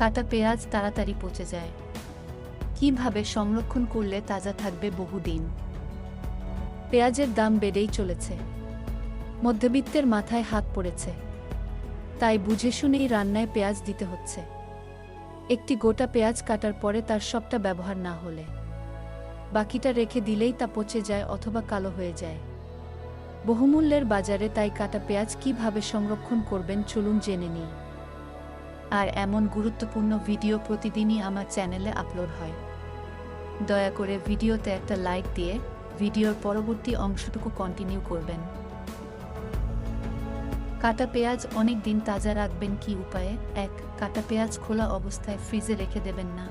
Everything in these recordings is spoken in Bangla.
কাটা পেঁয়াজ তাড়াতাড়ি পচে যায়। কীভাবে সংরক্ষণ করলে তাজা থাকবে বহুদিন? পেঁয়াজের দাম বেড়েই চলেছে। মধ্যবিত্তের মাথায় হাত পড়েছে। তাই বুঝে শুনেই রান্নায় পেঁয়াজ দিতে হচ্ছে। একটি গোটা পেঁয়াজ কাটার পরে তার সবটা ব্যবহার না হলে। বাকিটা রেখে দিলেই তা পচে যায় অথবা কালো হয়ে যায়। বহুমূল্যের বাজারে তাই কাটা পেঁয়াজ কীভাবে সংরক্ষণ করবেন চলুন জেনে নিই। আর এমন গুরুত্বপূর্ণ ভিডিও প্রতিদিনই আমার চ্যানেলে আপলোড হয়। দয়া করে ভিডিওতে একটা লাইক দিয়ে ভিডিওর পরবর্তী অংশটুকু কন্টিনিউ করবেন। কাটা পেঁয়াজ অনেক দিন তাজা রাখবেন কি উপায়ে? এক, কাটা পেঁয়াজ খোলা অবস্থায় ফ্রিজে রেখে দেবেন না।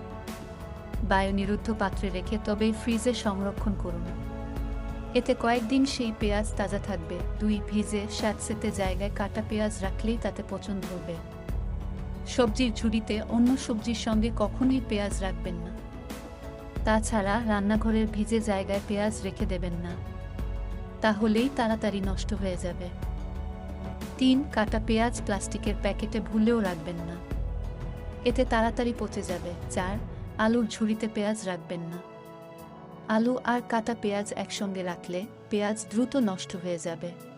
বায়ুনিরুদ্ধ পাত্রে রেখে তবেই ফ্রিজে সংরক্ষণ করুন। এতে কয়েকদিন সেই পেঁয়াজ তাজা থাকবে। দুই ভিজে স্যাঁতসেতে জায়গায় কাটা পেঁয়াজ রাখলেই তাতে পচন ধরবে। সবজির ঝুড়িতে অন্য সবজির সঙ্গে কখনোই পেঁয়াজ রাখবেন না। তাছাড়া রান্নাঘরের ভিজে জায়গায় পেঁয়াজ রেখে দেবেন না। তাহলেই তাড়াতাড়ি নষ্ট হয়ে যাবে। তিন, কাটা পেঁয়াজ প্লাস্টিকের প্যাকেটে ভুলেও রাখবেন না। এতে তাড়াতাড়ি পচে যাবে। চার, আলুর ঝুড়িতে পেঁয়াজ রাখবেন না। আলু আর কাটা পেঁয়াজ একসঙ্গে রাখলে পেঁয়াজ দ্রুত নষ্ট হয়ে যাবে।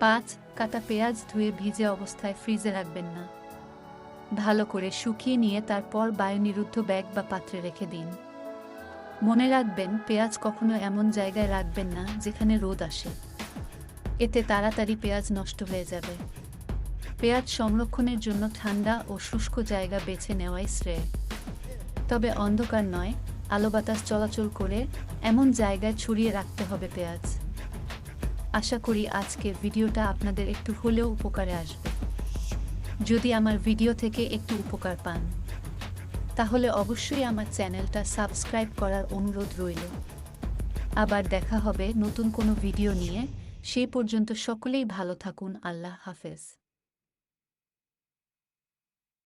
পাঁচ কাটা পেঁয়াজ ধুয়ে ভিজে অবস্থায় ফ্রিজে রাখবেন না। ভালো করে শুকিয়ে নিয়ে তারপর বায়ুনিরুদ্ধ ব্যাগ বা পাত্রে রেখে দিন। মনে রাখবেন, পেঁয়াজ কখনো এমন জায়গায় রাখবেন না যেখানে রোদ আসে। এতে তাড়াতাড়ি পেঁয়াজ নষ্ট হয়ে যাবে। পেঁয়াজ সংরক্ষণের জন্য ঠান্ডা ও শুষ্ক জায়গা বেছে নেওয়াই শ্রেয়। তবে অন্ধকার নয়, আলো বাতাস চলাচল করে এমন জায়গায় ছড়িয়ে রাখতে হবে পেঁয়াজ। আশা করি আজকে ভিডিওটা আপনাদের একটু হলেও উপকারে আসবে। যদি আমার ভিডিও থেকে একটু উপকার পান, তাহলে অবশ্যই আমার চ্যানেলটা সাবস্ক্রাইব করার অনুরোধ রইল। আবার দেখা হবে নতুন কোনো ভিডিও নিয়ে। সেই পর্যন্ত সকলেই ভালো থাকুন। আল্লাহ হাফেজ।